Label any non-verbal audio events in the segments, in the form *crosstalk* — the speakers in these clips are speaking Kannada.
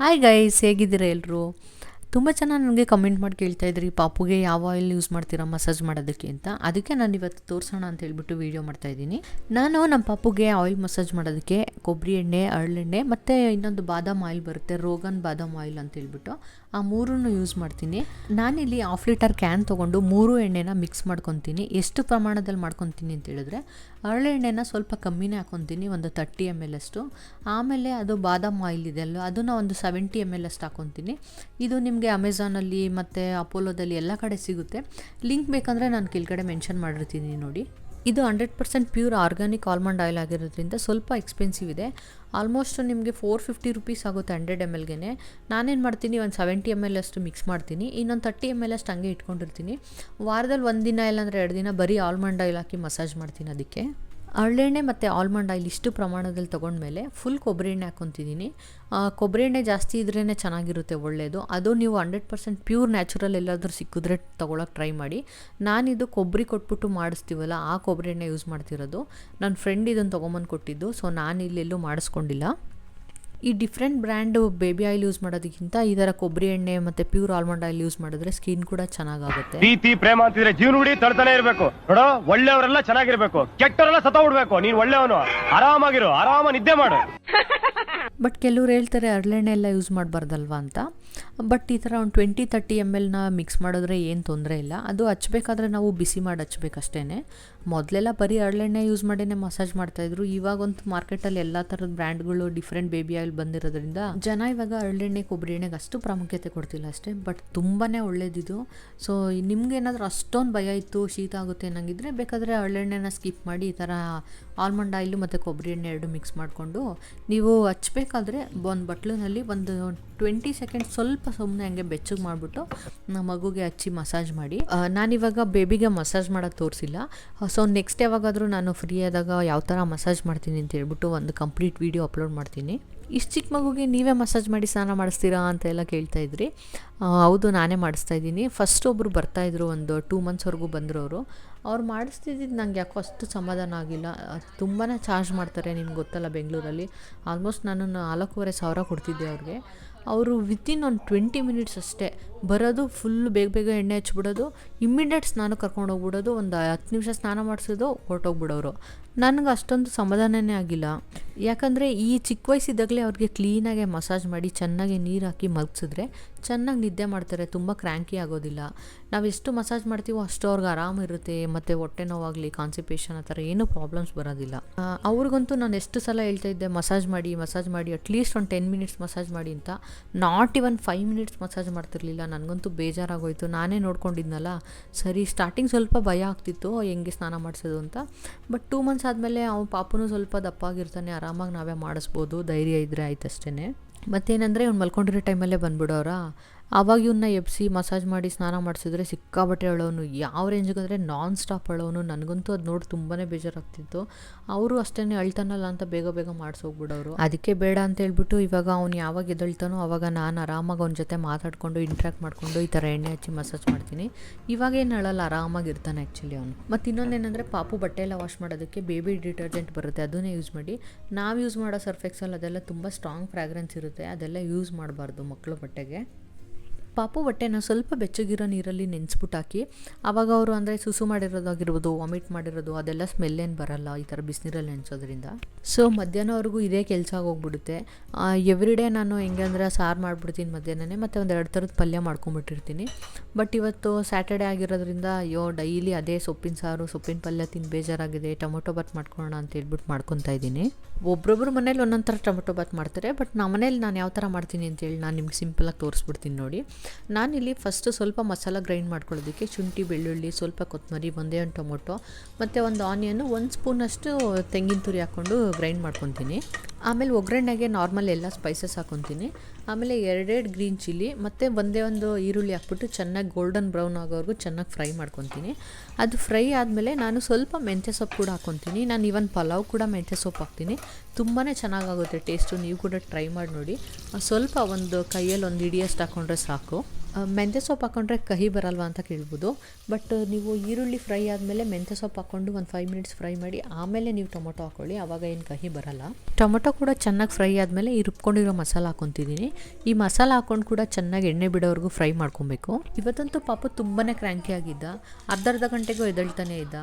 ಹಾಯ್ ಗೈಸ್ ಹೇಗಿದ್ದೀರಾ ಎಲ್ಲರೂ ತುಂಬ ಜನ ನನಗೆ ಕಮೆಂಟ್ ಮಾಡಿ ಕೇಳ್ತಾ ಇದ್ರಿ, ಪಾಪುಗೆ ಯಾವ ಆಯಿಲ್ ಯೂಸ್ ಮಾಡ್ತೀರಾ ಮಸಾಜ್ ಮಾಡೋದಕ್ಕೆ? ಅಂತ. ಅದಕ್ಕೆ ನಾನು ಇವತ್ತು ತೋರಿಸೋಣ ಅಂತ ಹೇಳ್ಬಿಟ್ಟು ವೀಡಿಯೋ ಮಾಡ್ತಾ ಇದ್ದೀನಿ. ನಾನು ನಮ್ಮ ಪಾಪುಗೆ ಆಯಿಲ್ ಮಸಾಜ್ ಮಾಡೋದಕ್ಕೆ ಕೊಬ್ಬರಿ ಎಣ್ಣೆ ಅರಳೆಣ್ಣೆ ಮತ್ತು ಇನ್ನೊಂದು ಬಾದಾಮ್ ಆಯಿಲ್ ಬರುತ್ತೆ, ರೋಗನ್ ಬಾದಾಮ್ ಆಯಿಲ್ ಅಂತ ಹೇಳ್ಬಿಟ್ಟು. ಆ ಮೂರನ್ನು ಯೂಸ್ ಮಾಡ್ತೀನಿ. ನಾನಿಲ್ಲಿ ಹಾಫ್ ಲೀಟರ್ ಕ್ಯಾನ್ ತೊಗೊಂಡು ಮೂರು ಎಣ್ಣೆನ ಮಿಕ್ಸ್ ಮಾಡ್ಕೊತೀನಿ. ಎಷ್ಟು ಪ್ರಮಾಣದಲ್ಲಿ ಮಾಡ್ಕೊತೀನಿ ಅಂತ ಹೇಳಿದ್ರೆ ಹರಳೆಣ್ಣೆನ ಸ್ವಲ್ಪ ಕಮ್ಮಿನೇ ಹಾಕೊತೀನಿ, ಒಂದು ತರ್ಟಿ ಎಂ ಎಲ್ ಅಷ್ಟು. ಆಮೇಲೆ ಅದು ಬಾದಾಮ್ ಆಯಿಲ್ ಇದೆ ಅಲ್ಲ ಅದನ್ನು ಒಂದು ಸೆವೆಂಟಿ ಎಂ ಎಲ್ ಅಷ್ಟು ಹಾಕೊತೀನಿ. ಇದು ನಿಮಗೆ ಅಮೆಝಾನಲ್ಲಿ ಮತ್ತು ಅಪೋಲೋದಲ್ಲಿ ಎಲ್ಲ ಕಡೆ ಸಿಗುತ್ತೆ. ಲಿಂಕ್ ಬೇಕಂದರೆ ನಾನು ಕೆಳಗಡೆ ಮೆನ್ಷನ್ ಮಾಡಿರ್ತೀನಿ ನೋಡಿ. ಇದು hundred percent pure organic almond oil ಆಗಿರೋದ್ರಿಂದ ಸ್ವಲ್ಪ ಎಕ್ಸ್ಪೆನ್ಸಿವ್ ಇದೆ. ಆಲ್ಮೋಸ್ಟ್ ನಿಮಗೆ ಫೋರ್ ಫಿಫ್ಟಿ ರುಪೀಸ್ ಆಗುತ್ತೆ ಹಂಡ್ರೆಡ್ ಎಂ ಎಲ್ಗೆ ನಾನೇನು ಮಾಡ್ತೀನಿ, ಒಂದು ಸೆವೆಂಟಿ ಎಂ ಎಲ್ ಅಷ್ಟು ಮಿಕ್ಸ್ ಮಾಡ್ತೀನಿ. ಇನ್ನೊಂದು ತರ್ಟಿ ಎಂ ಎಲ್ ಅಷ್ಟು ಹಂಗೆ ಇಟ್ಕೊಂಡಿರ್ತೀನಿ. ವಾರದಲ್ಲಿ ಒಂದು ದಿನ ಇಲ್ಲಾಂದರೆ ಎರಡು ದಿನ ಬರೀ ಆಲ್ಮಂಡ್ ಆಯಿಲ್ ಹಾಕಿ ಮಸಾಜ್ ಮಾಡ್ತೀನಿ ಅದಕ್ಕೆ. ಹರಳೆಣ್ಣೆ ಮತ್ತು ಆಲ್ಮಂಡ್ ಆಯಿಲ್ ಇಷ್ಟು ಪ್ರಮಾಣದಲ್ಲಿ ತೊಗೊಂಡ್ಮೇಲೆ ಫುಲ್ ಕೊಬ್ಬರಿ ಎಣ್ಣೆ ಹಾಕ್ಕೊತಿದ್ದೀನಿ. ಕೊಬ್ಬರಿ ಎಣ್ಣೆ ಜಾಸ್ತಿ ಇದ್ರೇ ಚೆನ್ನಾಗಿರುತ್ತೆ ಒಳ್ಳೆಯದು ಅದು ನೀವು ಹಂಡ್ರೆಡ್ ಪರ್ಸೆಂಟ್ ಪ್ಯೂರ್ ನ್ಯಾಚುರಲ್ ಎಲ್ಲಾದರೂ ಸಿಕ್ಕಿದ್ರೆ ತೊಗೊಳಕ್ಕೆ ಟ್ರೈ ಮಾಡಿ. ನಾನಿದು ಕೊಬ್ಬರಿ ಕೊಟ್ಬಿಟ್ಟು ಮಾಡಿಸ್ತೀವಲ್ಲ, ಆ ಕೊಬ್ಬರಿ ಎಣ್ಣೆ ಯೂಸ್ ಮಾಡ್ತಿರೋದು. ನನ್ನ ಫ್ರೆಂಡ್ ಇದನ್ನು ತೊಗೊಂಬಂದು ಕೊಟ್ಟಿದ್ದು ಸೊ ನಾನು ಇಲ್ಲೆಲ್ಲೂ ಮಾಡಿಸ್ಕೊಂಡಿಲ್ಲ. ಈ different brand baby oil use ಮಾಡೋದಕ್ಕಿಂತ ಈ ಥರ ಕೊಬ್ಬರಿ ಎಣ್ಣೆ ಮತ್ತು ಪ್ಯೂರ್ ಆಲ್ಮಂಡ್ ಆಯಿಲ್ ಯೂಸ್ ಮಾಡಿದ್ರೆ ಸ್ಕಿನ್ ಕೂಡ ಚೆನ್ನಾಗಾಗುತ್ತೆ. ಪ್ರೀತಿ ಪ್ರೇಮ ಅಂತಿದ್ರೆ ಜೀವನ ಹುಡಿ ತಡ್ತಾನೆ ಇರಬೇಕು. ನೋಡೋ ಒಳ್ಳೆಯವರೆಲ್ಲ ಚೆನ್ನಾಗಿರ್ಬೇಕು. ಕೆಟ್ಟವರೆಲ್ಲ ಸತ ಬಿಡ್ಬೇಕು ನೀನು ಒಳ್ಳೆಯವನು. ಆರಾಮಾಗಿರು. ಆರಾಮ ನಿದ್ದೆ ಮಾಡು. *laughs* ಬಟ್ ಕೆಲವ್ರು ಹೇಳ್ತಾರೆ ಅರಳೆಣ್ಣೆ ಎಲ್ಲ ಯೂಸ್ ಮಾಡಬಾರ್ದಲ್ವಾ ಅಂತ. ಬಟ್ ಈ ಥರ ಒಂದು ಟ್ವೆಂಟಿ ತರ್ಟಿ ಎಂ ಎಲ್ನ ಮಿಕ್ಸ್ ಮಾಡಿದ್ರೆ ಏನು ತೊಂದರೆ ಇಲ್ಲ. ಅದು ಹಚ್ಬೇಕಾದ್ರೆ ನಾವು ಬಿಸಿ ಮಾಡಿ ಹಚ್ಬೇಕಷ್ಟೇ ಮೊದಲೆಲ್ಲ ಬರೀ ಹರಳೆಣ್ಣೆ ಯೂಸ್ ಮಾಡಿನೇ ಮಸಾಜ್ ಮಾಡ್ತಾಯಿದ್ರು ಇವಾಗಂತೂ ಮಾರ್ಕೆಟಲ್ಲಿ ಎಲ್ಲ ಥರದ ಬ್ರ್ಯಾಂಡ್ಗಳು ಡಿಫ್ರೆಂಟ್ ಬೇಬಿ ಆಯಿಲ್ ಬಂದಿರೋದ್ರಿಂದ ಜನ ಇವಾಗ ಹರಳೆಣ್ಣೆ ಕೊಬ್ಬರಿ ಎಣ್ಣೆಗೆ ಅಷ್ಟು ಪ್ರಾಮುಖ್ಯತೆ ಕೊಡ್ತಿಲ್ಲ ಅಷ್ಟೇ ಬಟ್ ತುಂಬಾ ಒಳ್ಳೇದಿದು. ಸೊ ನಿಮ್ಗೆ ಏನಾದರೂ ಅಷ್ಟೊಂದು ಭಯ ಇತ್ತು, ಶೀತ ಆಗುತ್ತೆ ಅನ್ನಂಗಿದ್ರೆ ಬೇಕಾದರೆ ಹರಳೆಣ್ಣೆನ ಸ್ಕಿಪ್ ಮಾಡಿ ಈ ಥರ ಆಲ್ಮಂಡ್ ಆಯಿಲು ಮತ್ತು ಕೊಬ್ಬರಿ ಎಣ್ಣೆ ಎರಡು ಮಿಕ್ಸ್ ಮಾಡಿಕೊಂಡು ನೀವು ಹಚ್ಬೇಕಾದ್ರೆ ಒಂದು ಬಟ್ಲಿನಲ್ಲಿ ಒಂದು ಟ್ವೆಂಟಿ ಸೆಕೆಂಡ್ ಸ್ವಲ್ಪ ಸುಮ್ಮನೆ ಹಂಗೆ ಬೆಚ್ಚಗೆ ಮಾಡಿಬಿಟ್ಟು ಮಗುಗೆ ಹಚ್ಚಿ ಮಸಾಜ್ ಮಾಡಿ. ನಾನಿವಾಗ ಬೇಬಿಗೆ ಮಸಾಜ್ ಮಾಡೋಕ್ಕೆ ತೋರಿಸಿಲ್ಲ. ಸೊ ನೆಕ್ಸ್ಟ್ ಯಾವಾಗಾದರೂ ನಾನು ಫ್ರೀ ಆದಾಗ ಯಾವ ಥರ ಮಸಾಜ್ ಮಾಡ್ತೀನಿ ಅಂತ ಹೇಳ್ಬಿಟ್ಟು ಒಂದು ಕಂಪ್ಲೀಟ್ ವೀಡಿಯೋ ಅಪ್ಲೋಡ್ ಮಾಡ್ತೀನಿ. ಇಷ್ಟು ಚಿಕ್ಕ ಮಗುಗೆ ನೀವೇ ಮಸಾಜ್ ಮಾಡಿ ಸ್ನಾನ ಮಾಡಿಸ್ತೀರಾ ಅಂತ ಎಲ್ಲ ಕೇಳ್ತಾ ಇದ್ರಿ. ಹೌದು, ನಾನೇ ಮಾಡಿಸ್ತಾ ಇದ್ದೀನಿ. ಫಸ್ಟ್ ಒಬ್ಬರು ಬರ್ತಾಯಿದ್ರು ಒಂದು ಟೂ ಮಂತ್ಸ್ವರೆಗೂ ಬಂದರು ಅವರು ಅವ್ರು ಮಾಡಿಸ್ತಿದ್ದಿದ್ದು ನಂಗೆ ಯಾಕೋ ಅಷ್ಟು ಸಮಾಧಾನ ಆಗಿಲ್ಲ. ತುಂಬಾ ಚಾರ್ಜ್ ಮಾಡ್ತಾರೆ ನಿಮ್ಗೆ ಗೊತ್ತಲ್ಲ ಬೆಂಗಳೂರಲ್ಲಿ. ಆಲ್ಮೋಸ್ಟ್ ನಾನು ನಾಲ್ಕೂವರೆ ಸಾವಿರ ಕೊಡ್ತಿದ್ದೆ ಅವ್ರಿಗೆ. ಅವರು ವಿತಿನ್ ಒಂದು ಟ್ವೆಂಟಿ ಮಿನಿಟ್ಸ್ ಅಷ್ಟೇ ಬರೋದು ಫುಲ್ ಬೇಗ ಬೇಗ ಎಣ್ಣೆ ಹಚ್ಬಿಡೋದು ಇಮ್ಮಿಡಿಯೇಟ್ ಸ್ನಾನ ಕರ್ಕೊಂಡು ಹೋಗ್ಬಿಡೋದು, ಒಂದು ಹತ್ತು ನಿಮಿಷ ಸ್ನಾನ ಮಾಡಿಸೋದು, ಹೊರಟೋಗ್ಬಿಡೋರು. ನನಗೆ ಅಷ್ಟೊಂದು ಸಮಾಧಾನನೇ ಆಗಿಲ್ಲ. ಯಾಕಂದರೆ ಈ ಚಿಕ್ಕ ವಯಸ್ಸಿದ್ದಾಗಲೇ ಅವ್ರಿಗೆ ಕ್ಲೀನಾಗೆ ಮಸಾಜ್ ಮಾಡಿ, ಚೆನ್ನಾಗಿ ನೀರು ಹಾಕಿ ಮಲಗಿಸಿದ್ರೆ ಚೆನ್ನಾಗಿ ನಿದ್ದೆ ಮಾಡ್ತಾರೆ, ತುಂಬ ಕ್ರ್ಯಾಂಕಿ ಆಗೋದಿಲ್ಲ. ನಾವು ಎಷ್ಟು ಮಸಾಜ್ ಮಾಡ್ತೀವೋ ಅಷ್ಟು ಅವ್ರಿಗೆ ಆರಾಮಿರುತ್ತೆ ಮತ್ತು ಹೊಟ್ಟೆ ನೋವಾಗಲಿ ಕಾನ್ಸಿಪೇಷನ್ ಆ ಥರ ಏನೂ ಪ್ರಾಬ್ಲಮ್ಸ್ ಬರೋದಿಲ್ಲ. ಅವ್ರಿಗಂತೂ ನಾನು ಎಷ್ಟು ಸಲ ಹೇಳ್ತಾ ಇದ್ದೆ ಮಸಾಜ್ ಮಾಡಿ ಮಸಾಜ್ ಮಾಡಿ ಅಟ್ಲೀಸ್ಟ್ ಒಂದು ಟೆನ್ ಮಿನಿಟ್ಸ್ ಮಸಾಜ್ ಮಾಡಿ ಅಂತ. Not even five minutes massage ಮಾಡ್ತಿರ್ಲಿಲ್ಲ, ನನಗಂತೂ ಬೇಜಾರಾಗೋಯಿತು. ನಾನೇ ನೋಡ್ಕೊಂಡಿದ್ನಲ್ಲ, ಸರಿ ಸ್ಟಾರ್ಟಿಂಗ್ ಸ್ವಲ್ಪ ಭಯ ಆಗ್ತಿತ್ತು, ಹೆಂಗೆ ಸ್ನಾನ ಮಾಡಿಸೋದು ಅಂತ. ಬಟ್ ಟೂ ಮಂತ್ಸ್ ಆದಮೇಲೆ ಅವ್ನು ಪಾಪನೂ ಸ್ವಲ್ಪ ದಪ್ಪಾಗಿರ್ತಾನೆ, ಆರಾಮಾಗಿ ನಾವೇ ಮಾಡಿಸ್ಬೋದು, ಧೈರ್ಯ ಇದ್ದರೆ ಆಯ್ತಷ್ಟೇ ಮತ್ತೇನಂದರೆ ಇವ್ನು ಮಲ್ಕೊಂಡಿರೋ ಟೈಮಲ್ಲೇ ಬಂದ್ಬಿಡೋರಾ? ಆವಾಗ ಇವನ್ನ ಎಬ್ಸಿ, ಮಸಾಜ್ ಮಾಡಿ ಸ್ನಾನ ಮಾಡಿಸಿದ್ರೆ ಸಿಕ್ಕಾಬಟ್ಟೆ ಅಳೋನು. ಯಾವ ರೇಂಜಿಗೆ ಅಂದರೆ ನಾನ್ ಸ್ಟಾಪ್ ಅಳೋನು. ನನಗಂತೂ ಅದು ನೋಡಿ ತುಂಬಾ ಬೇಜಾರಾಗ್ತಿತ್ತು. ಅವರು ಅಷ್ಟೇ ಅಳ್ತಾನಲ್ಲ ಅಂತ ಬೇಗ ಬೇಗ ಮಾಡಿಸೋಗ್ಬಿಡೋರು. ಅದಕ್ಕೆ ಬೇಡ ಅಂತ ಹೇಳ್ಬಿಟ್ಟು ಇವಾಗ ಅವ್ನು ಯಾವಾಗ ಎದಳ್ತಾನೋ ಅವಾಗ ನಾನು ಆರಾಮಾಗಿ ಅವ್ನ ಜೊತೆ ಮಾತಾಡಿಕೊಂಡು ಇಂಟ್ರ್ಯಾಕ್ಟ್ ಮಾಡಿಕೊಂಡು ಈ ಥರ ಎಣ್ಣೆ ಹಚ್ಚಿ ಮಸಾಜ್ ಮಾಡ್ತೀನಿ. ಇವಾಗ ಏನು ಆರಾಮಾಗಿ ಆರಾಮಾಗಿರ್ತಾನೆ ಆ್ಯಕ್ಚುಲಿ ಅವನು. ಮತ್ತು ಇನ್ನೊಂದೇನೆಂದರೆ ಪಾಪು ಬಟ್ಟೆ ಎಲ್ಲ ವಾಶ್ ಮಾಡೋದಕ್ಕೆ ಬೇಬಿ ಡಿಟರ್ಜೆಂಟ್ ಬರುತ್ತೆ. ಅದನ್ನೇ ಯೂಸ್ ಮಾಡಿ. ನಾವು ಯೂಸ್ ಮಾಡೋ ಸರ್ಫೆಕ್ಸಲ್ ಅದೆಲ್ಲ ತುಂಬ ಸ್ಟ್ರಾಂಗ್ ಫ್ರಾಗ್ರೆನ್ಸ್ ಇರುತ್ತೆ. ಅದೆಲ್ಲ ಯೂಸ್ ಮಾಡಬಾರ್ದು ಮಕ್ಕಳು ಬಟ್ಟೆಗೆ. ಪಾಪು ಬಟ್ಟೆನ ಸ್ವಲ್ಪ ಬೆಚ್ಚಗಿರೋ ನೀರಲ್ಲಿ ನೆನೆಸ್ಬಿಟ್ಟು ಹಾಕಿ ಆವಾಗ ಅವರು ಅಂದರೆ ಸುಸು ಮಾಡಿರೋದಾಗಿರ್ಬೋದು, ವಾಮಿಟ್ ಮಾಡಿರೋದು, ಅದೆಲ್ಲ ಸ್ಮೆಲ್ ಏನು ಬರಲ್ಲ ಈ ಥರ ಬಿಸಿನೀರಲ್ಲಿ ನೆನೆಸೋದ್ರಿಂದ. ಸೊ ಮಧ್ಯಾಹ್ನವರೆಗೂ ಇದೇ ಕೆಲಸ ಆಗೋಗ್ಬಿಡುತ್ತೆ. ಎವ್ರಿ ಡೇ ನಾನು ಹೆಂಗೆ ಅಂದರೆ ಸಾರು ಮಾಡಿಬಿಡ್ತೀನಿ ಮಧ್ಯಾಹ್ನನೇ, ಮತ್ತು ಒಂದು ಎರಡು ಥರದ ಪಲ್ಯ ಮಾಡ್ಕೊಂಬಿಟ್ಟಿರ್ತೀನಿ. ಬಟ್ ಇವತ್ತು ಸ್ಯಾಟರ್ಡೆ ಆಗಿರೋದ್ರಿಂದ, ಅಯ್ಯೋ ಡೈಲಿ ಅದೇ ಸೊಪ್ಪಿನ ಸಾರು, ಸೊಪ್ಪಿನ ಪಲ್ಯ ತಿಂದು ಬೇಜಾರಾಗಿದೆ, ಟೊಮೊಟೊ ಬಾತ್ ಮಾಡ್ಕೊಳ್ಳೋಣ ಅಂತ ಹೇಳ್ಬಿಟ್ಟು ಮಾಡ್ಕೊತಾ ಇದ್ದೀನಿ. ಒಬ್ರೊಬ್ರು ಮನೇಲಿ ಒಂದೊಂದು ಥರ ಟೊಮೆಟೊ ಬಾತ್ ಮಾಡ್ತಾರೆ, ಬಟ್ ನಮ್ಮ ಮನೇಲಿ ನಾನು ಯಾವ ಥರ ಮಾಡ್ತೀನಿ ಅಂತೇಳಿ ನಾನು ನಿಮ್ಗೆ ಸಿಂಪಲಾಗಿ ತೋರಿಸ್ಬಿಡ್ತೀನಿ ನೋಡಿ. ನಾನಿಲ್ಲಿ ಫಸ್ಟು ಸ್ವಲ್ಪ ಮಸಾಲ ಗ್ರೈಂಡ್ ಮಾಡ್ಕೊಳ್ಳೋದಕ್ಕೆ ಶುಂಠಿ, ಬೆಳ್ಳುಳ್ಳಿ, ಸ್ವಲ್ಪ ಕೊತ್ತಂಬರಿ ಒಂದೇ ಒಂದು ಟೊಮೊಟೊ, ಮತ್ತು ಒಂದು ಆನಿಯನ್ನು ಒಂದು ಸ್ಪೂನಷ್ಟು ತೆಂಗಿನ ತುರಿ ಹಾಕ್ಕೊಂಡು ಗ್ರೈಂಡ್ ಮಾಡ್ಕೊತೀನಿ. ಆಮೇಲೆ ಒಗ್ಗರಣೆಗೆ ನಾರ್ಮಲ್ ಎಲ್ಲ ಸ್ಪೈಸಸ್ ಹಾಕ್ಕೊತೀನಿ ಆಮೇಲೆ ಎರಡೆರಡು ಗ್ರೀನ್ ಚಿಲ್ಲಿ, ಮತ್ತು ಒಂದೇ ಒಂದು ಈರುಳ್ಳಿ ಹಾಕ್ಬಿಟ್ಟು ಚೆನ್ನಾಗಿ ಗೋಲ್ಡನ್ ಬ್ರೌನ್ ಆಗೋವರೆಗೂ ಚೆನ್ನಾಗಿ ಫ್ರೈ ಮಾಡ್ಕೊತೀನಿ. ಅದು ಫ್ರೈ ಆದಮೇಲೆ ನಾನು ಸ್ವಲ್ಪ ಮೆಂತ್ಯ ಸೊಪ್ಪು ಕೂಡ ಹಾಕ್ಕೊತೀನಿ ನಾನು ಇವನ್ ಪಲಾವ್ ಕೂಡ ಮೆಂತ್ಯ ಸೊಪ್ಪು ಹಾಕ್ತೀನಿ. ತುಂಬಾ ಚೆನ್ನಾಗಾಗುತ್ತೆ ಟೇಸ್ಟು ನೀವು ಕೂಡ ಟ್ರೈ ಮಾಡಿ ನೋಡಿ. ಸ್ವಲ್ಪ ಒಂದು ಕೈಯಲ್ಲಿ ಒಂದು ಹಿಡಿಯಷ್ಟು ಹಾಕ್ಕೊಂಡ್ರೆ ಸಾಕು. ಮೆಂತ್ಯ ಸೊಪ್ಪು ಹಾಕೊಂಡ್ರೆ ಕಹಿ ಬರಲ್ವಾ ಅಂತ ಕೇಳ್ಬೋದು. ಬಟ್ ನೀವು ಈರುಳ್ಳಿ ಫ್ರೈ ಆದಮೇಲೆ ಮೆಂತ್ಯ ಸೊಪ್ಪು ಹಾಕ್ಕೊಂಡು ಒಂದು ಫೈವ್ ಮಿನಿಟ್ಸ್ ಫ್ರೈ ಮಾಡಿ, ಆಮೇಲೆ ನೀವು ಟೊಮೊಟೊ ಹಾಕ್ಕೊಳ್ಳಿ ಆವಾಗ ಏನು ಕಹಿ ಬರಲ್ಲ. ಟೊಮೊಟೊ ಕೂಡ ಚೆನ್ನಾಗಿ ಫ್ರೈ ಆದಮೇಲೆ ಈ ರುಬ್ಕೊಂಡಿರೋ ಮಸಾಲ ಹಾಕೊತಿದ್ದೀನಿ ಈ ಮಸಾಲ ಹಾಕ್ಕೊಂಡು ಕೂಡ ಚೆನ್ನಾಗಿ ಎಣ್ಣೆ ಬಿಡೋವರೆಗೂ ಫ್ರೈ ಮಾಡ್ಕೊಬೇಕು. ಇವತ್ತಂತೂ ಪಾಪ ತುಂಬಾ ಕ್ರ್ಯಾಂಕಿ ಆಗಿದ್ದ. ಅರ್ಧ ಅರ್ಧ ಗಂಟೆಗೂ ಎದಳ್ತಾನೆ ಇದ್ದ.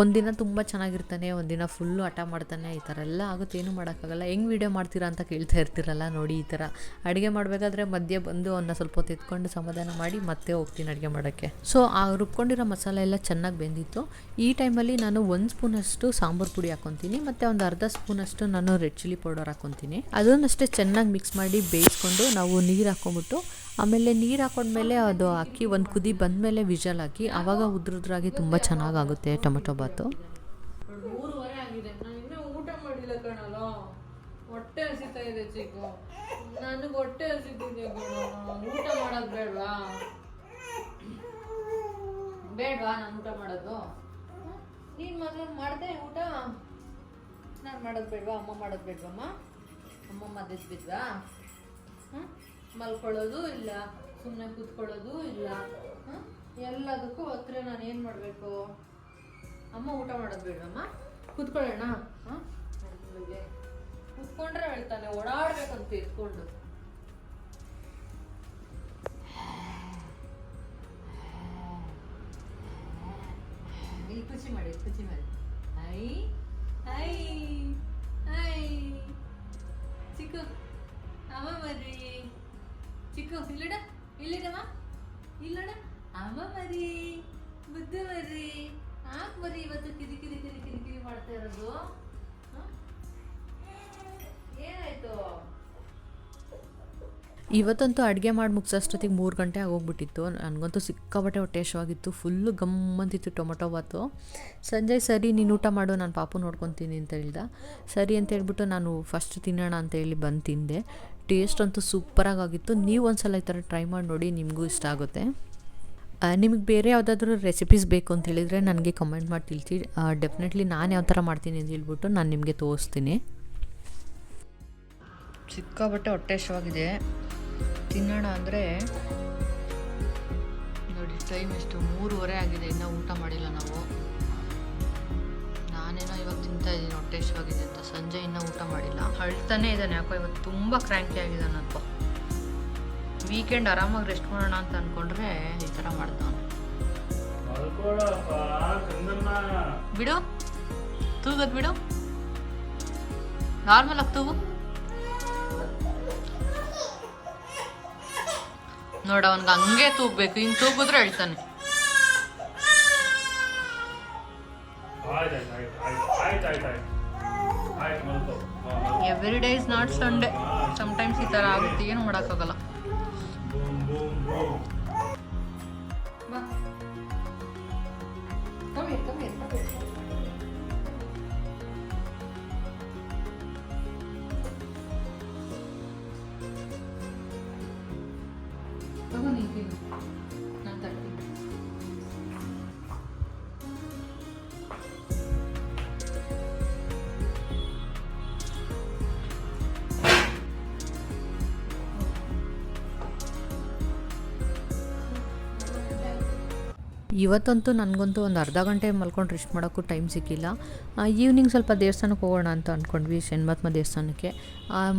ಒಂದಿನ ತುಂಬ ಚೆನ್ನಾಗಿರ್ತಾನೆ ಒಂದಿನ ಫುಲ್ಲು ಹಠ ಮಾಡ್ತಾನೆ, ಈ ಥರ ಎಲ್ಲ ಆಗುತ್ತೆ, ಏನೂ ಮಾಡೋಕ್ಕಾಗಲ್ಲ. ಹೆಂಗೆ ವೀಡಿಯೋ ಮಾಡ್ತೀರಾ ಅಂತ ಕೇಳ್ತಾ ಇರ್ತೀರಲ್ಲ ನೋಡಿ ಈ ಥರ ಅಡುಗೆ ಮಾಡಬೇಕಾದ್ರೆ ಮಧ್ಯೆ ಬಂದು ಅವನ್ನ ಸ್ವಲ್ಪ ಎತ್ಕೊಂಡು ಸಮಾಧಾನ ಮಾಡಿ ಮತ್ತೆ ಹೋಗ್ತೀನಿ ಅಡುಗೆ ಮಾಡೋಕ್ಕೆ. ಸೊ ಆ ರುಬ್ಕೊಂಡಿರೋ ಮಸಾಲೆ ಎಲ್ಲ ಚೆನ್ನಾಗಿ ಬೆಂದಿತ್ತು. ಈ ಟೈಮಲ್ಲಿ ನಾನು ಒಂದು ಸ್ಪೂನಷ್ಟು ಸಾಂಬಾರು ಪುಡಿ ಹಾಕೊತೀನಿ, ಮತ್ತು ಒಂದು ಅರ್ಧ ಸ್ಪೂನಷ್ಟು ನಾನು ರೆಡ್ ಚಿಲ್ಲಿ ಪೌಡರ್ ಹಾಕೊತೀನಿ. ಅದನ್ನಷ್ಟೇ ಚೆನ್ನಾಗಿ ಮಿಕ್ಸ್ ಮಾಡಿ ಬೇಯಿಸ್ಕೊಂಡು ನಾವು ನೀರು ಹಾಕ್ಕೊಂಬಿಟ್ಟು ಆಮೇಲೆ ನೀರು ಹಾಕೊಂಡ್ಮೇಲೆ ಅದು ಅಕ್ಕಿ ಒಂದು ಕುದಿ ಬಂದಮೇಲೆ ವಿಜಲ್ ಹಾಕಿ ಆವಾಗ ಉದ್ರುದ್ರಾಗಿ ತುಂಬ ಚೆನ್ನಾಗಾಗುತ್ತೆ ಟೊಮೆಟೊ ಬಾತು. ಹೊಟ್ಟೆ ಹಸಿತಾ ಇದೆ ಚಿಕ್ಕು. ನನಗೆ ಹೊಟ್ಟೆ ಹಸಿತಿದೆ ಊಟ ಮಾಡೋದು ಬೇಡವಾ? ಬೇಡವಾ ನಾನು ಊಟ ಮಾಡೋದು? ನೀನು ಮಗ ಮಾಡಿದೆ ಊಟ? ನಾನು ಮಾಡೋದು ಬೇಡವಾ? ಅಮ್ಮ ಮಾಡೋದು ಬೇಡವಮ್ಮ? ಅಮ್ಮ ಮದ್ದೆದ್ ಬಿದ್ವಾ? ಹ್ಞೂ ಮಲ್ಕೊಳ್ಳೋದು ಇಲ್ಲ ಸುಮ್ಮನೆ ಕೂತ್ಕೊಳ್ಳೋದು ಇಲ್ಲ ಎಲ್ಲದಕ್ಕೂ ಹತ್ರ ನಾನು ಏನು ಮಾಡಬೇಕು? ಅಮ್ಮ ಊಟ ಮಾಡೋದು ಬೇಡಮ್ಮ ಕೂತ್ಕೊಳ್ಳೋಣ, ಹಾಂ? ಕೂತ್ಕೊಂಡ್ರೆ ಹೇಳ್ತಾನೆ ಓಡಾಡ್ಬೇಕಂತ ಎತ್ಕೊಂಡು ಇಲ್ಲಿ ಖುಷಿ ಮಾಡಿ ಖುಷಿ ಮಾಡಿ. ಐ ಐ ಐ ಚಿಕ್ಕ, ಅಮ್ಮ ಮರಿ ಚಿಕ್ಕು ಇಲ್ಲಿಡ ಇಲ್ಲಿಡಮ್ಮ ಇಲ್ಲಡ? ಅಮ್ಮ ಮರಿ, ಬುದ್ಧಿ ಮರಿ. ಆಕ್ ಮರಿ ಇವತ್ತು ಕಿರಿ ಕಿರಿ ಕಿರಿ ಕಿರಿ ಕಿರಿ ಮಾಡ್ತಾ ಇರೋದು? ಏನಾಯ್ತು? ಇವತ್ತಂತೂ ಅಡುಗೆ ಮಾಡಿ ಮುಗಿಸೋಷ್ಟೊತ್ತಿಗೆ ಮೂರು ಗಂಟೆ ಆಗೋಗ್ಬಿಟ್ಟಿತ್ತು. ನನಗಂತೂ ಸಿಕ್ಕಾಪಟ್ಟೆ ಹೊಟ್ಟೆ ಶವಾಗಿತ್ತು ಫುಲ್ಲು ಗಮ್ಮಂತಿತ್ತು ಟೊಮೊಟೊ ಬಾತು ಸಂಜೆ ಸರಿ, ನೀನು ಊಟ ಮಾಡು, ನಾನು ಪಾಪು ನೋಡ್ಕೊತೀನಿ ಅಂತ ಹೇಳಿದ. ಸರಿ ಅಂತ ಹೇಳ್ಬಿಟ್ಟು ನಾನು ಫಸ್ಟ್ ತಿನ್ನೋಣ ಅಂತ ಹೇಳಿ ಬಂದು ತಿಂದೆ. ಟೇಸ್ಟ್ ಅಂತೂ ಸೂಪರಾಗಿತ್ತು ನೀವು ಒಂದ್ಸಲ ಈ ಥರ ಟ್ರೈ ಮಾಡಿ ನೋಡಿ, ನಿಮಗೂ ಇಷ್ಟ ಆಗುತ್ತೆ. ನಿಮಗೆ ಬೇರೆ ಯಾವುದಾದ್ರೂ ರೆಸಿಪೀಸ್ ಬೇಕು ಅಂತ ಹೇಳಿದರೆ ನನಗೆ ಕಮೆಂಟ್ ಮಾಡಿ ತಿಳಿಸಿ. ಡೆಫಿನೆಟ್ಲಿ ನಾನು ಯಾವ ಥರ ಮಾಡ್ತೀನಿ ಅಂತ ಹೇಳ್ಬಿಟ್ಟು ನಾನು ನಿಮಗೆ ತೋರಿಸ್ತೀನಿ. ಸಿಕ್ಕಾಬಟ್ಟೆ ಹೊಟ್ಟೆ ಹಶ್ವಾಗಿದೆ ತಿನ್ನೋಣ ಅಂದರೆ ನೋಡಿ ಟೈಮ್ ಎಷ್ಟು? ಮೂರುವರೆ ಆಗಿದೆ. ಇನ್ನೂ ಊಟ ಮಾಡಿಲ್ಲ ನಾವು. ನಾನೇನೋ ಇವಾಗ ತಿಂತಾ ಇದ್ದೀನಿ ಹೊಟ್ಟೆ ಹಶ್ವಾಗಿದೆ ಅಂತ. ಸಂಜೆ ಇನ್ನೂ ಊಟ ಮಾಡಿಲ್ಲ. ಅಳ್ತಾನೆ ಇದ್ದಾನೆ ಯಾಕೋ ಇವತ್ತು ತುಂಬ ಕ್ರ್ಯಾಂಕಿ ಆಗಿದ್ದಾನಪ್ಪ. ವೀಕೆಂಡ್ ಆರಾಮಾಗಿ ರೆಸ್ಟ್ ಮಾಡೋಣ ಅಂತ ಅಂದ್ಕೊಂಡ್ರೆ ಈ ಥರ ಮಾಡ್ತಾನೆ ಬಿಡು. ತೂಗದ್ ಬಿಡು. ನಾರ್ಮಲ್ ಆಗಿ ತೂಗು. ನೋಡ ಅವನ್ಗೆ ಹಂಗೆ ತೂಗ್ಬೇಕು. ಹಿಂಗೆ ತೂಗಿದ್ರೆ ಹೇಳ್ತಾನೆ every day is not Sunday sometimes ಈ ಥರ ಆಗುತ್ತೆ ಏನು ಮಾಡೋಕ್ಕಾಗಲ್ಲ. ಕಮ್ಮಿ ಕಮ್ಮಿ ತಗೋ ಇವತ್ತಂತೂ ನನಗಂತೂ ಒಂದು ಅರ್ಧ ಗಂಟೆ ಮಲ್ಕೊಂಡು ರೆಸ್ಟ್ ಮಾಡೋಕ್ಕೂ ಟೈಮ್ ಸಿಕ್ಕಿಲ್ಲ. ಈವ್ನಿಂಗ್ ಸ್ವಲ್ಪ ದೇವಸ್ಥಾನಕ್ಕೆ ಹೋಗೋಣ ಅಂತ ಅಂದ್ಕೊಂಡ್ವಿ ಶನಿಮಹಾತ್ಮ ದೇವಸ್ಥಾನಕ್ಕೆ.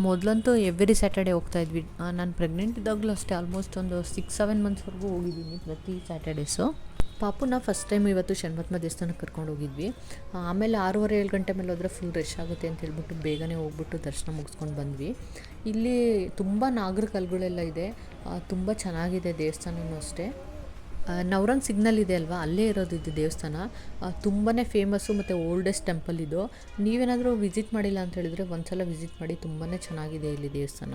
ಮೊದಲಂತೂ ಎವ್ರಿ ಸ್ಯಾಟರ್ಡೆ ಹೋಗ್ತಾ ಇದ್ವಿ. ನಾನು ಪ್ರೆಗ್ನೆಂಟ್ ಇದ್ದಾಗಲೂ ಅಷ್ಟೇ ಆಲ್ಮೋಸ್ಟ್ ಒಂದು ಸಿಕ್ಸ್ ಸೆವೆನ್ ಮಂತ್ಸ್ವರೆಗೂ ಹೋಗಿದ್ದೀನಿ ಪ್ರತಿ ಸ್ಯಾಟರ್ಡೇಸು ನಾ ಫಸ್ಟ್ ಟೈಮ್ ಇವತ್ತು ಶನಿಮಹಾತ್ಮ ದೇವಸ್ಥಾನಕ್ಕೆ ಕರ್ಕೊಂಡು ಹೋಗಿದ್ವಿ. ಆಮೇಲೆ ಆರೂವರೆ, ಏಳು ಗಂಟೆ ಮೇಲೆ ಹೋದರೆ ಫುಲ್ ರಶ್ ಆಗುತ್ತೆ ಅಂತ ಹೇಳ್ಬಿಟ್ಟು ಬೇಗನೆ ಹೋಗ್ಬಿಟ್ಟು ದರ್ಶನ ಮುಗಿಸ್ಕೊಂಡು ಬಂದ್ವಿ. ಇಲ್ಲಿ ತುಂಬ ನಾಗರ ಕಲ್ಗಳೆಲ್ಲ ಇದೆ. ತುಂಬ ಚೆನ್ನಾಗಿದೆ ದೇವಸ್ಥಾನವೂ ಅಷ್ಟೇ. ನವರಂಗ್ ಸಿಗ್ನಲ್ ಇದೆ ಅಲ್ವಾ? ಅಲ್ಲೇ ಇರೋದು ಇದು ದೇವಸ್ಥಾನ. ತುಂಬಾ ಫೇಮಸ್ಸು ಮತ್ತು ಓಲ್ಡೆಸ್ಟ್ ಟೆಂಪಲ್ ಇದು. ನೀವೇನಾದರೂ ವಿಸಿಟ್ ಮಾಡಿಲ್ಲ ಅಂತ ಹೇಳಿದರೆ ಒಂದ್ಸಲ ವಿಸಿಟ್ ಮಾಡಿ ತುಂಬಾ ಚೆನ್ನಾಗಿದೆ ಇಲ್ಲಿ ದೇವಸ್ಥಾನ.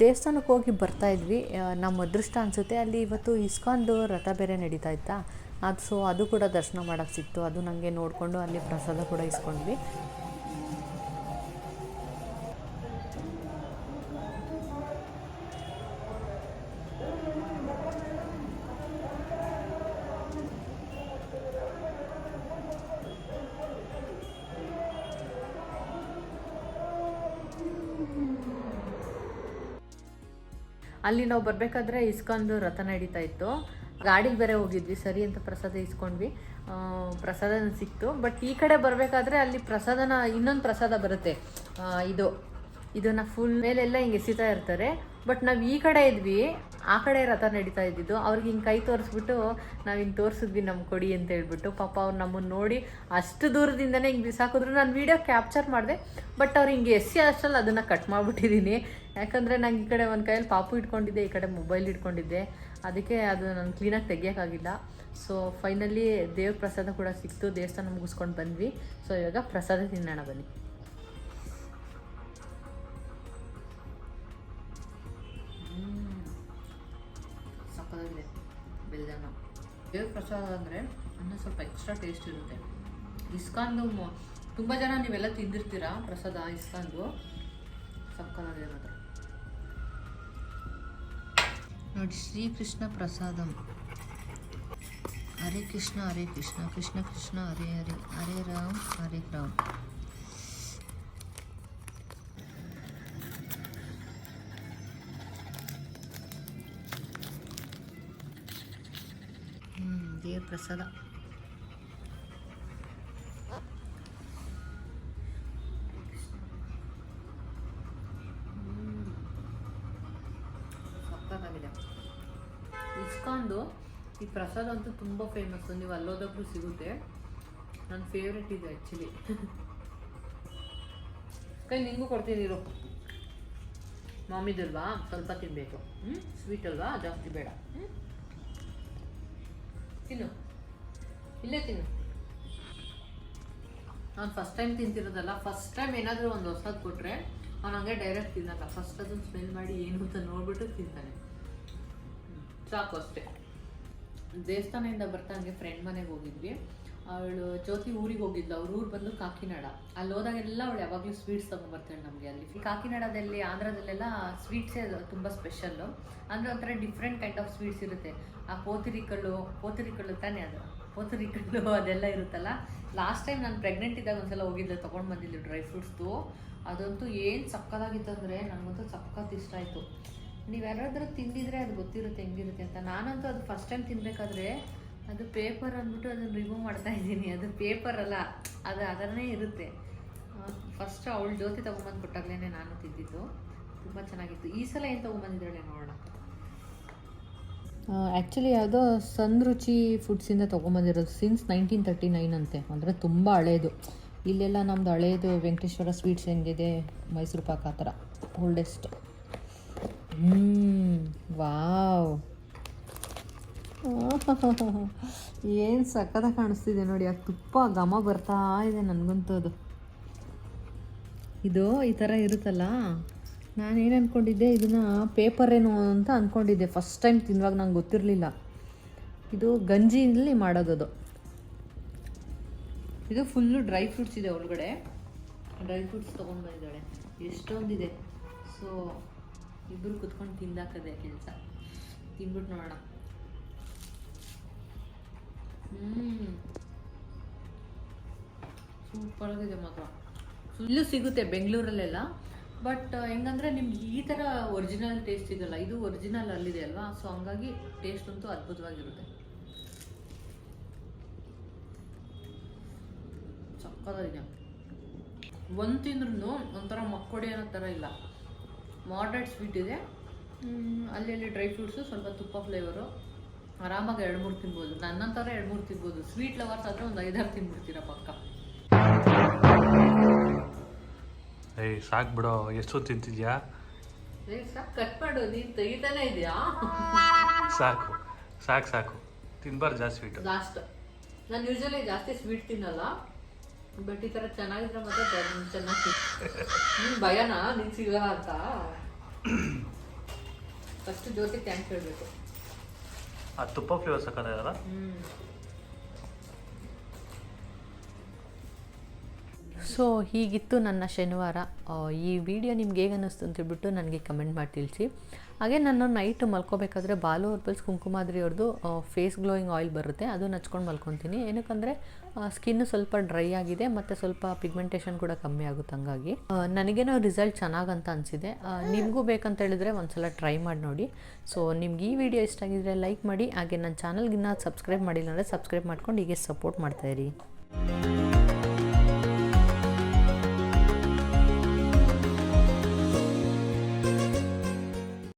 ದೇವಸ್ಥಾನಕ್ಕೆ ಹೋಗಿ ಬರ್ತಾ ಇದ್ವಿ. ನಮ್ಮ ಅದೃಷ್ಟ ಅನಿಸುತ್ತೆ. ಅಲ್ಲಿ ಇವತ್ತು ಇಸ್ಕಾನ್ದು ರಥ ಬೇರೆ ನಡೀತಾ ಇತ್ತಾ? ಅದು ಸೊ ಅದು ಕೂಡ ದರ್ಶನ ಮಾಡೋಕ್ಕೆ ಸಿಕ್ತು. ಅದು ನನಗೆ ನೋಡಿಕೊಂಡು ಅಲ್ಲಿ ಪ್ರಸಾದ ಕೂಡ ಇಸ್ಕೊಂಡ್ವಿ. ಅಲ್ಲಿ ನಾವು ಬರಬೇಕಾದ್ರೆ ಇಸ್ಕೊಂಡು ರಥ ನಡೀತಾ ಇತ್ತು. ಗಾಡಿಗೆ ಬೇರೆ ಹೋಗಿದ್ವಿ. ಸರಿ ಅಂತ ಪ್ರಸಾದ ಇಸ್ಕೊಂಡ್ವಿ. ಪ್ರಸಾದನ ಸಿಕ್ತು. ಬಟ್ ಈ ಕಡೆ ಬರಬೇಕಾದ್ರೆ ಅಲ್ಲಿ ಪ್ರಸಾದನ, ಇನ್ನೊಂದು ಪ್ರಸಾದ ಬರುತ್ತೆ. ಇದು ಇದನ್ನ ಫುಲ್ ಮೇಲೆಲ್ಲ ಹಿಂಗೆ ಎಸಿತಾ ಇರ್ತಾರೆ. ಬಟ್ ನಾವು ಈ ಕಡೆ ಇದ್ವಿ, ಆ ಕಡೆ ರಥ ನಡೀತಾ ಇದ್ದಿದ್ದು. ಅವ್ರಿಗೆ ಹಿಂಗೆ ಕೈ ತೋರಿಸ್ಬಿಟ್ಟು, ನಾವು ಹಿಂಗೆ ತೋರ್ಸಿದ್ವಿ ನಮ್ಮ ಕೊಡಿ ಅಂತ ಹೇಳ್ಬಿಟ್ಟು. ಪಾಪ ಅವ್ರು ನಮ್ಮನ್ನು ನೋಡಿ ಅಷ್ಟು ದೂರದಿಂದನೇ ಹಿಂಗೆ ಬಿಸಾಕಿದ್ರು. ನಾನು ವೀಡಿಯೋ ಕ್ಯಾಪ್ಚರ್ ಮಾಡಿದೆ ಬಟ್ ಅವ್ರು ಹಿಂಗೆ ಎಸ್ಸಿ ಅಷ್ಟರಲ್ಲಿ ಅದನ್ನು ಕಟ್ ಮಾಡಿಬಿಟ್ಟಿದ್ದೀನಿ ಯಾಕಂದರೆ ನಂಗೆ ಈ ಕಡೆ ಒಂದು ಕೈಯಲ್ಲಿ ಪಾಪು ಇಟ್ಕೊಂಡಿದ್ದೆ ಈ ಕಡೆ ಮೊಬೈಲ್ ಇಟ್ಕೊಂಡಿದ್ದೆ ಅದಕ್ಕೆ ಅದು ನಾನು ಕ್ಲೀನಾಗಿ ತೆಗಿಯೋಕ್ಕಾಗಿಲ್ಲ ಸೊ ಫೈನಲಿ ದೇವ್ರ ಪ್ರಸಾದ ಕೂಡ ಸಿಕ್ತು. ದೇವಸ್ಥಾನ ಮುಗಿಸ್ಕೊಂಡು ಬಂದ್ವಿ. ಸೊ ಇವಾಗ ಪ್ರಸಾದ ತಿನ್ನೋಣ ಬನ್ನಿ. ಪ್ರಸಾದ ಅಂದರೆ ಇನ್ನೂ ಸ್ವಲ್ಪ ಎಕ್ಸ್ಟ್ರಾ ಟೇಸ್ಟ್ ಇರುತ್ತೆ. ಇಸ್ಕಾನ್ದು ಮ- ತುಂಬ ಜನ ನೀವೆಲ್ಲ ತಿಂದಿರ್ತೀರಾ ಪ್ರಸಾದ ಇಸ್ಕಾನ್ದು? ಸಕ್ಕತ್ತಾಗಿದೆ ಮಾತ್ರ ನೋಡಿ, ಶ್ರೀಕೃಷ್ಣ ಪ್ರಸಾದಂ. ಹರೇ ಕೃಷ್ಣ ಹರೇ ಕೃಷ್ಣ ಕೃಷ್ಣ ಕೃಷ್ಣ, ಹರೇ ಹರೇ ಹರೇ ರಾಮ್ ಹರೇ ರಾಮ್. ಪ್ರಸಾದ. ಸಕ್ಕತ್ತಾಗಿದೆ ಇಸ್ಕಾನ್ದು ಈ ಪ್ರಸಾದ ಅಂತೂ ತುಂಬ ಫೇಮಸ್ಸು ನೀವು ಅಲ್ಲೋದಕ್ಕೂ ಸಿಗುತ್ತೆ. ನನ್ನ ಫೇವ್ರೆಟ್ ಇದೆ ಆ್ಯಕ್ಚುಲಿ ಕೈ ನಿಂಗೂ ಕೊಡ್ತೀನಿ ಇರು. ಮಾಮಿದಲ್ವಾ? ಸ್ವಲ್ಪ ತಿನ್ನಬೇಕು ಹ್ಞೂ ಸ್ವೀಟ್ ಅಲ್ವಾ? ಜಾಸ್ತಿ ಬೇಡ. ಹ್ಞೂ ತಿನ್ನು. ಇಲ್ಲೇ ತಿನ್ನು. ನಾನು ಫಸ್ಟ್ ಟೈಮ್ ತಿಂತಿರೋದಲ್ಲ ಫಸ್ಟ್ ಟೈಮ್ ಏನಾದರೂ ಒಂದು ಹೊಸದು ಕೊಟ್ಟರೆ ಅವ್ನು ಹಂಗೆ ಡೈರೆಕ್ಟ್ ತಿನ್ನಲ್ಲ. ಫಸ್ಟ್ ಅದನ್ನು ಸ್ಮೆಲ್ ಮಾಡಿ ಏನು ಅಂತ ನೋಡ್ಬಿಟ್ಟು ತಿಂತಾನೆ. ಸಾಕು ಅಷ್ಟೇ. ದೇವಸ್ಥಾನದಿಂದ ಬರ್ತಾ ಹಂಗೆ ಫ್ರೆಂಡ್ ಮನೆಗೆ ಹೋಗಿದ್ವಿ. ಅವಳು ಜ್ಯೋತಿ ಊರಿಗೆ ಹೋಗಿದ್ಲು. ಅವ್ರ ಊರು ಬಂದು ಕಾಕಿನಾಡ. ಅಲ್ಲಿ ಹೋದಾಗೆಲ್ಲ ಅವಳು ಯಾವಾಗಲೂ ಸ್ವೀಟ್ಸ್ ತೊಗೊಂಬರ್ತಾಳೆ ನಮಗೆ ಅಲ್ಲಿ. ಕಾಕಿನಾಡದಲ್ಲಿ, ಆಂಧ್ರದಲ್ಲೆಲ್ಲ ಸ್ವೀಟ್ಸೇ ತುಂಬ ಸ್ಪೆಷಲ್ಲು ಅಂದರೆ ಒಂಥರ ಡಿಫ್ರೆಂಟ್ ಕೈಂಡ್ ಆಫ್ ಸ್ವೀಟ್ಸ್ ಇರುತ್ತೆ. ಆ ಪೋತಿರಿಕಲ್ಲು ಪೋತಿರಿಕಲ್ಲು ತಾನೇ ಅದು? ಪೋತಿರಿಕಲ್ಲು *laughs* ಅದೆಲ್ಲ ಇರುತ್ತಲ್ಲ? ಲಾಸ್ಟ್ ಟೈಮ್ ನಾನು ಪ್ರೆಗ್ನೆಂಟ್ ಇದ್ದಾಗ ಒಂದ್ಸಲ ಹೋಗಿದ್ದೆ ತೊಗೊಂಡು ಬಂದಿದ್ದೆ ಡ್ರೈ ಫ್ರೂಟ್ಸ್ದು ಅದಂತೂ ಏನು ಸಕ್ಕದಾಗಿತ್ತು ಅಂದರೆ ನನಗಂತೂ ಸಕ್ಕತ್ತು ಇಷ್ಟ ಆಯಿತು. ನೀವು ಯಾರಾದರೂ ತಿಂದಿದ್ರೆ ಅದು ಗೊತ್ತಿರುತ್ತೆ, ಹೆಂಗಿರುತ್ತೆ ಅಂತ. ನಾನಂತೂ ಅದು ಫಸ್ಟ್ ಟೈಮ್ ತಿನ್ನಬೇಕಾದ್ರೆ ಅದು ಪೇಪರ್ ಅಂದ್ಬಿಟ್ಟು ಅದನ್ನು ರಿಮೂವ್ ಮಾಡ್ತಾ ಇದ್ದೀನಿ. ಅದು ಪೇಪರ್ ಅಲ್ಲ, ಅದು ಅದರನ್ನೇ ಇರುತ್ತೆ. ಫಸ್ಟ್ ಅವಳು ಜೊತೆ ತೊಗೊಂಬಂದು ಕೊಟ್ಟಾಗ್ಲೇ ನಾನು ತಿದ್ದಿದ್ದು ತುಂಬ ಚೆನ್ನಾಗಿತ್ತು. ಈ ಸಲ ಏನು ತೊಗೊಂಬಂದಿದ್ದಾಳೆ ನೋಡೋಣ. ಆ್ಯಕ್ಚುಲಿ ಯಾವುದೋ ಸನ್ ರುಚಿ ಫುಡ್ಸಿಂದ ತೊಗೊಂಬಂದಿರೋದು ಸಿನ್ಸ್ ನೈನ್ಟೀನ್ ತರ್ಟಿ ನೈನ್ ಅಂತೆ. ಅಂದರೆ ತುಂಬ ಹಳೇದು. ಇಲ್ಲೆಲ್ಲ ನಮ್ಮದು ಹಳೇದು ವೆಂಕಟೇಶ್ವರ ಸ್ವೀಟ್ಸ್ ಹೆಂಗಿದೆ, ಮೈಸೂರು ಪಾಕ್ ಆ ಥರ. ಓಲ್ಡೆಸ್ಟ್ ಹ್ಞೂ ವಾವ್. ಏನು ಸಕ್ಕದ ಕಾಣಿಸ್ತಿದೆ ನೋಡಿ, ಅದು ತುಪ್ಪ ಘಮ ಬರ್ತಾ ಇದೆ ನನಗಂತೂ ಅದು. ಇದು ಈ ಥರ ಇರುತ್ತಲ್ಲ, ನಾನೇನು ಅಂದ್ಕೊಂಡಿದ್ದೆ ಇದನ್ನು ಪೇಪರ್ ಏನು ಅಂತ ಅಂದ್ಕೊಂಡಿದ್ದೆ ಫಸ್ಟ್ ಟೈಮ್ ತಿನ್ನುವಾಗ ನಂಗೆ ಗೊತ್ತಿರಲಿಲ್ಲ. ಇದು ಗಂಜಿನಲ್ಲಿ ಮಾಡೋದದು. ಇದು ಫುಲ್ಲು ಡ್ರೈ ಫ್ರೂಟ್ಸ್ ಇದೆ ಒಳಗಡೆ. ಡ್ರೈ ಫ್ರೂಟ್ಸ್ ತೊಗೊಂಡು ಬಂದಿದ್ದಾಳೆ. ಎಷ್ಟೊಂದಿದೆ. ಸೊ ಇಬ್ಬರು ಕುತ್ಕೊಂಡು ತಿಂದಾಕದೆ ಕೆಲಸ. ತಿಂದ್ಬಿಟ್ಟು ನೋಡೋಣ. ಹ್ಞೂ ಸೂಪರ್ ಆಗಿದೆ ಮಾತ್ರ ಫುಲ್ಲು ಸಿಗುತ್ತೆ ಬೆಂಗಳೂರಲ್ಲೆಲ್ಲ. ಬಟ್ ಹೆಂಗಂದ್ರೆ ನಿಮ್ಗೆ ಈ ಥರ ಒರಿಜಿನಲ್ ಟೇಸ್ಟ್ ಸಿಗಲ್ಲ. ಇದು ಒರಿಜಿನಲ್ ಅಲ್ಲಿದೆ ಅಲ್ವಾ? ಸೊ ಹಂಗಾಗಿ ಟೇಸ್ಟ್ ಅಂತೂ ಅದ್ಭುತವಾಗಿರುತ್ತೆ. ಸಕ್ಕತ್ತಾಗಿದೆ ಒಂದು ತಿಂದ್ರೂ ಒಂಥರ ಮಕ್ಕೊಡಿ ಅನ್ನೋ ಥರ ಇಲ್ಲ. ಮಾಡ್ರೇಟ್ ಸ್ವೀಟ್ ಇದೆ. ಅಲ್ಲಲ್ಲಿ ಅಲ್ಲಿ ಅಲ್ಲಿ ಡ್ರೈ ಫ್ರೂಟ್ಸು ಸ್ವಲ್ಪ ತುಪ್ಪ ಫ್ಲೇವರು ಆರಾಮಾಗಿ ಎರಡು ಮೂರು ತಿನ್ಬೋದು. ನನ್ನಂತವ್ರೆ ಎರಡು ಮೂರು ತಿನ್ಬೋದು. ಸ್ವೀಟ್ ಲವರ್ಸ್ ಆದರೆ ಒಂದು ಐದಾರು ತಿನ್ಬಿಡ್ತೀರ ಪಕ್ಕ? ಏಯ್ ಸಾಕು ಬಿಡೋ. ಎಷ್ಟು ತಿಂತಿದ್ಯಾ? ಸಾಕ್ ಕಟ್ ಮಾಡು. ನೀನು ತೆಗಿತಾನೆ ಇದೆಯಾ? ಸಾಕು. ಸಾಕು ಸಾಕು. ತಿನ್ಬಾರ್ದು ಜಾಸ್ತಿ ಸ್ವೀಟ್ ಲಾಸ್ಟ್ ನಾನು ಯೂಶಲಿ ಜಾಸ್ತಿ ಸ್ವೀಟ್ ತಿನ್ನಲ್ಲ. ಬಟ್ ಈ ಥರ ಚೆನ್ನಾಗಿದ್ರೆ ಮಾತ್ರ ಚೆನ್ನಾಗಿ ನಿನ್ ಭಯನಾ? ನೀನು ಸಿಗಲ್ಲ ಅಂತ? ಫಸ್ಟ್ ಜ್ಯೋತಿ ಥ್ಯಾಂಕ್ಸ್ ಹೇಳ್ಬೇಕು. ಆ ತುಪ್ಪ ಫ್ಲೇವರ್ ಸಕ್ಕತ್ತಾಗಲ್ಲ ಸೊ ಹೀಗಿತ್ತು ನನ್ನ ಶನಿವಾರ. ಈ ವಿಡಿಯೋ ನಿಮ್ಗೆ ಹೇಗೆ ಅನ್ನಿಸ್ತು ಅಂತ ಹೇಳ್ಬಿಟ್ಟು ನನಗೆ ಕಮೆಂಟ್ ಮಾಡಿ ತಿಳಿಸಿ. ಹಾಗೆ ನಾನು ನೈಟ್ ಮಲ್ಕೋಬೇಕಾದ್ರೆ ಬಾಲು ಹರ್ಬಲ್ಸ್ ಕುಂಕುಮಾದ್ರಿ ಅವ್ರದ್ದು ಫೇಸ್ ಗ್ಲೋಯಿಂಗ್ ಆಯಿಲ್ ಬರುತ್ತೆ. ಅದು ಹಚ್ಕೊಂಡು ಮಲ್ಕೊತೀನಿ. ಏನಕ್ಕಂದರೆ ಸ್ಕಿನ್ ಸ್ವಲ್ಪ ಡ್ರೈ ಆಗಿದೆ ಮತ್ತು ಸ್ವಲ್ಪ ಪಿಗ್ಮೆಂಟೇಷನ್ ಕೂಡ ಕಮ್ಮಿ ಆಗುತ್ತೆ ಹಂಗಾಗಿ. ನನಗೇನೋ ರಿಸಲ್ಟ್ ಚೆನ್ನಾಗಂತ ಅನಿಸಿದೆ. ನಿಮಗೂ ಬೇಕಂತ ಹೇಳಿದ್ರೆ ಒಂದ್ಸಲ ಟ್ರೈ ಮಾಡಿ ನೋಡಿ. ಸೊ ನಿಮ್ಗೆ ಈ ವಿಡಿಯೋ ಇಷ್ಟ ಆಗಿದ್ರೆ ಲೈಕ್ ಮಾಡಿ. ಹಾಗೆ ನನ್ನ ಚಾನಲ್ಗಿನ್ನ ಸಬ್ಸ್ಕ್ರೈಬ್ ಮಾಡಿಲ್ಲ ಅಂದರೆ ಸಬ್ಸ್ಕ್ರೈಬ್ ಮಾಡ್ಕೊಂಡು ಹೀಗೆ ಸಪೋರ್ಟ್ ಮಾಡ್ತಾಯಿರಿ